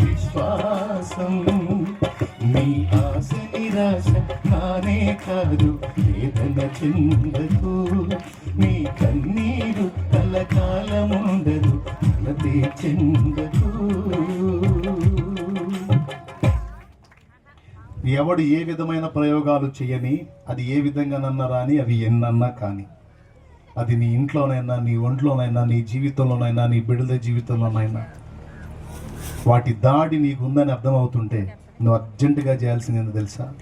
విశ్వాసం. నీ ఆశ నిరాశ కానే కాదు వేదన చెందకు నీ కన్నీరు కలకాలముండదు కలతే చెందకు ఎవడు ఏ విధమైన ప్రయోగాలు చేయని అది ఏ విధంగానన్నా రాని అవి ఎన్నన్నా కానీ. అది నీ ఇంట్లోనైనా నీ ఒంట్లోనైనా నీ జీవితంలోనైనా నీ బిడ్డల జీవితంలోనైనా. వాటి దాడి నీకు ఉందని అర్థమవుతుంటే నువ్వు అర్జెంటుగా చేయాల్సింది ఏందో తెలుసా?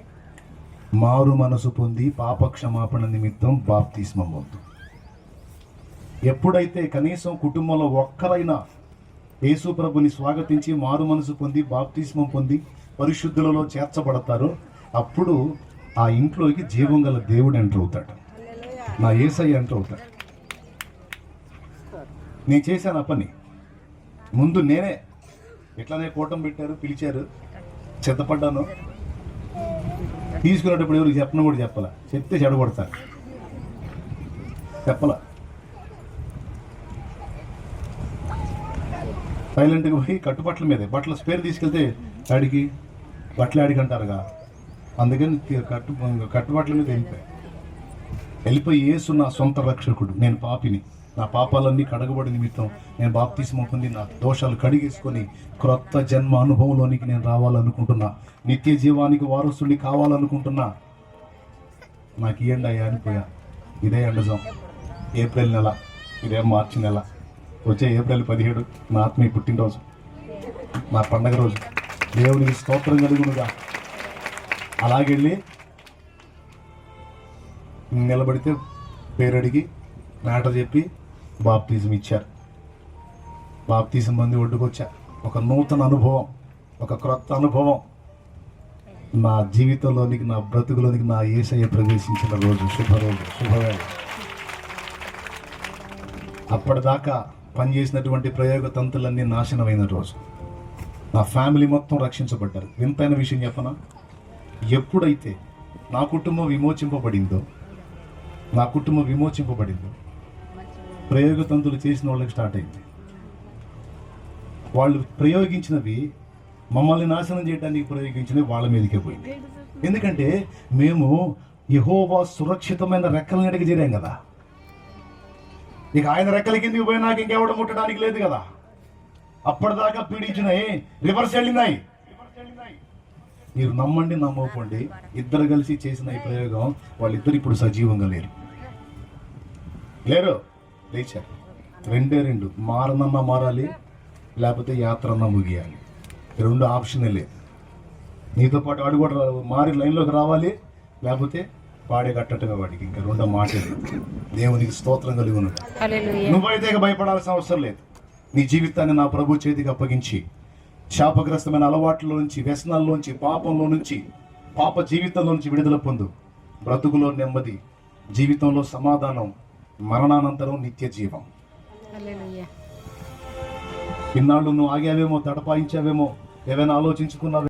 మారు మనసు పొంది పాప క్షమాపణ నిమిత్తం బాప్తిస్మం పొందు. ఎప్పుడైతే కనీసం కుటుంబంలో ఒక్కరైనా యేసు ప్రభుని స్వాగతించి మారు మనసు పొంది బాప్తిస్మం పొంది పరిశుద్ధులలో చేర్చబడతారో అప్పుడు ఆ ఇంట్లోకి జీవం గల దేవుడు ఎంటర్ అవుతాడు. నా ఏసై ఎంటర్ అవుతాడు. నేను చేశాను ఆ పని? ముందు నేనే ఇట్లానే కూటమి పెట్టారు పిలిచారు. సిద్ధపడ్డాను తీసుకునేటప్పుడు ఎవరికి చెప్పను కూడా చెప్పాల. చెప్తే చెడగొడతారు. చెప్పాల. సైలెంట్గా పోయి కట్టుబట్టల మీదే బట్టల స్పేర్ తీసుకెళ్తే ఆడికి బట్టలు ఆడికి అంటారుగా. అందుకని కట్టు కట్టుబట్టల మీద వెళ్ళిపోయి. వెళ్ళిపోయి యేసు నా సొంత రక్షకుడు నేను పాపిని. నా పాపాలన్నీ కడగబడి నిమిత్తం నేను బాప్తిస్మం పొంది నా దోషాలు కడిగేసుకొని క్రొత్త జన్మ అనుభవంలోనికి నేను రావాలనుకుంటున్నా. నిత్య జీవానికి వారసుని కావాలనుకుంటున్నా. నాకు ఇయ్యండి అయ్యా అనిపోయా ఇదే ఎండజం ఏప్రిల్ నెల. ఇదే మార్చి నెల. వచ్చే ఏప్రిల్ పదిహేడు నా ఆత్మీయ పుట్టినరోజు. నా పండగ రోజు. దేవునికి స్తోత్రం కలుగునుగా. అలాగెళ్ళి నిలబడితే పేరు అడిగి మ్యాటర్ చెప్పి బాప్తిజం ఇచ్చారు. బాప్తిజం మంది ఒడ్డుకొచ్చా. ఒక నూతన అనుభవం ఒక క్రొత్త అనుభవం. నా జీవితంలోనికి నా బ్రతుకులోనికి నా ఏసయ్య ప్రవేశించిన రోజు శుభరోజు శుభవేళ. అప్పటిదాకా పనిచేసినటువంటి ప్రయోగ తంతులన్నీ నాశనమైన రోజు. నా ఫ్యామిలీ మొత్తం రక్షించబడ్డారు. వింతైన విషయం చెప్పనా? ఎప్పుడైతే నా కుటుంబం విమోచింపబడిందో నా కుటుంబం విమోచింపబడిందో ప్రయోగతంతులు చేసిన వాళ్ళకి స్టార్ట్ అయింది. వాళ్ళు ప్రయోగించినవి మమ్మల్ని నాశనం చేయడానికి ప్రయోగించినవి వాళ్ళ మీదకే పోయింది. ఎందుకంటే మేము యహోవా సురక్షితమైన రెక్కల నీడకి చేరాం కదా. ఇక ఆయన రెక్కల కిందికి పోయినాక ఇంకెవడ ముట్టడానికి లేదు కదా. అప్పటిదాకా పీడించినాయి రివర్స్ వెళ్ళినాయి. మీరు నమ్మండి నమ్మకండి. ఇద్దరు కలిసి చేసిన ఈ ప్రయోగం వాళ్ళిద్దరు ఇప్పుడు సజీవంగా లేరు. లేరు. లేచారు. రెండే రెండు మారనన్నా మారాలి లేకపోతే యాత్ర అన్నా ముగియాలి. రెండు ఆప్షనే లేదు. నీతో పాటు వాడు కూడా మారి లైన్లోకి రావాలి లేకపోతే పాడే కట్టటమే వాడికి ఇంకా రెండో మాటే లేదు. దేవునికి స్తోత్రం కలిగి ఉన్నాడు నువ్వైతే భయపడాల్సిన అవసరం లేదు. నీ జీవితాన్ని నా ప్రభు చేతికి అప్పగించి శాపగ్రస్తమైన అలవాట్ల నుంచి వ్యసనాల్లోంచి పాపంలో నుంచి పాప జీవితంలో నుంచి విడుదల పొందు. బ్రతుకులో నెమ్మది జీవితంలో సమాధానం మరణానంతరం నిత్య జీవం. ఇన్నాళ్ళు నువ్వు ఆగావేమో తడపాయించావేమో ఏవైనా ఆలోచించుకున్నావే